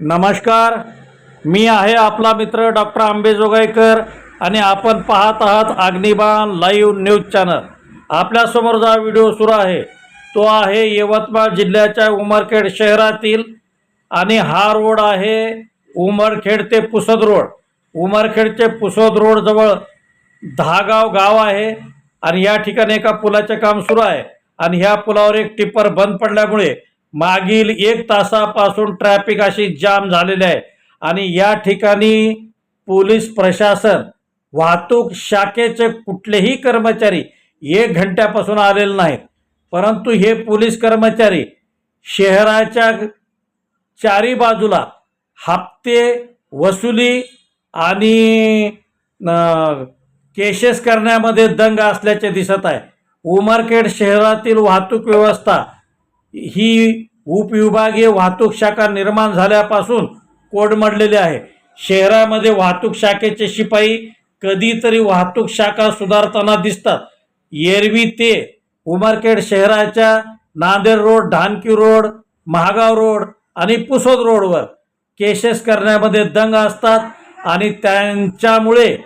नमस्कार. मी आहे आपला मित्र डॉक्टर आंबेजोगाईकर आणि आपण पाहत आहात अग्निबाण लाईव्ह न्यूज चॅनल. आपल्यासमोर जो व्हिडिओ सुरू आहे तो आहे यवतमाळ जिल्ह्याच्या उमरखेड शहरातील आणि हा रोड आहे उमरखेड ते पुसद रोड. उमरखेडचे पुसद रोडजवळ दहागाव गाव आहे आणि या ठिकाणी एका पुलाचे काम सुरू आहे. आणि ह्या पुलावर एक टिप्पर बंद पडल्यामुळे मागील एक तासापासून ट्रॅफिक अशी जाम झालेली आहे. आणि या ठिकाणी पोलीस प्रशासन वाहतूक शाखेचे कुठलेही कर्मचारी एक घंट्यापासून आलेले नाहीत. परंतु हे पोलीस कर्मचारी शहराच्या चारी बाजूला हप्ते वसुली आणि केसेस करण्यामध्ये दंग असल्याचे दिसत आहे. उमरखेड शहरातील वाहतूक व्यवस्था ही उपविभागीय वाहतूक शाखा निर्माण झाल्यापासून कोडमडलेली आहे. शहरामध्ये वाहतूक शाखेचे शिपाई कधीतरी वाहतूक शाखा सुधारताना दिसतात. एरवी ते उमरखेड शहराच्या Nanded road Dhanki road Mahagaon road आणि पुसद रोडवर केसेस करण्यामध्ये दंग असतात आणि त्यांच्यामुळे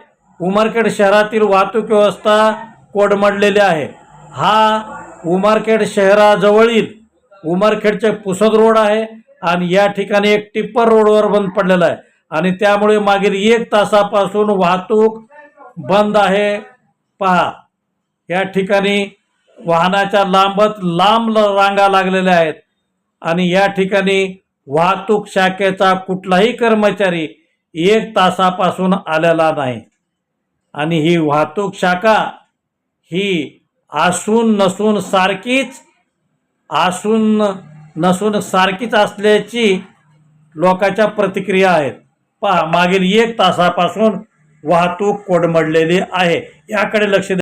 उमरखेड शहरातील वाहतूक व्यवस्था कोडमडलेली आहे. हा उमरखेड शहराजवळील उमरखेडचे पुसद रोड आहे आणि या ठिकाणी एक टिप्पर रोडवर बंद पडलेला आहे. आणि त्यामुळे मागील एक तासापासून वाहतूक बंद आहे. पहा या ठिकाणी वाहनाच्या लांबत लांब रांगा लागलेल्या आहेत. आणि या ठिकाणी वाहतूक शाखेचा कुठलाही कर्मचारी एक तासापासून आलेला नाही. आणि ही वाहतूक शाखा ही आसून नसून सारखीच असून नसून सारखीच असल्याची लोकांच्या प्रतिक्रिया आहेत. पहा मागील एक तासापासून वाहतूक कोडमडलेली आहे. याकडे लक्ष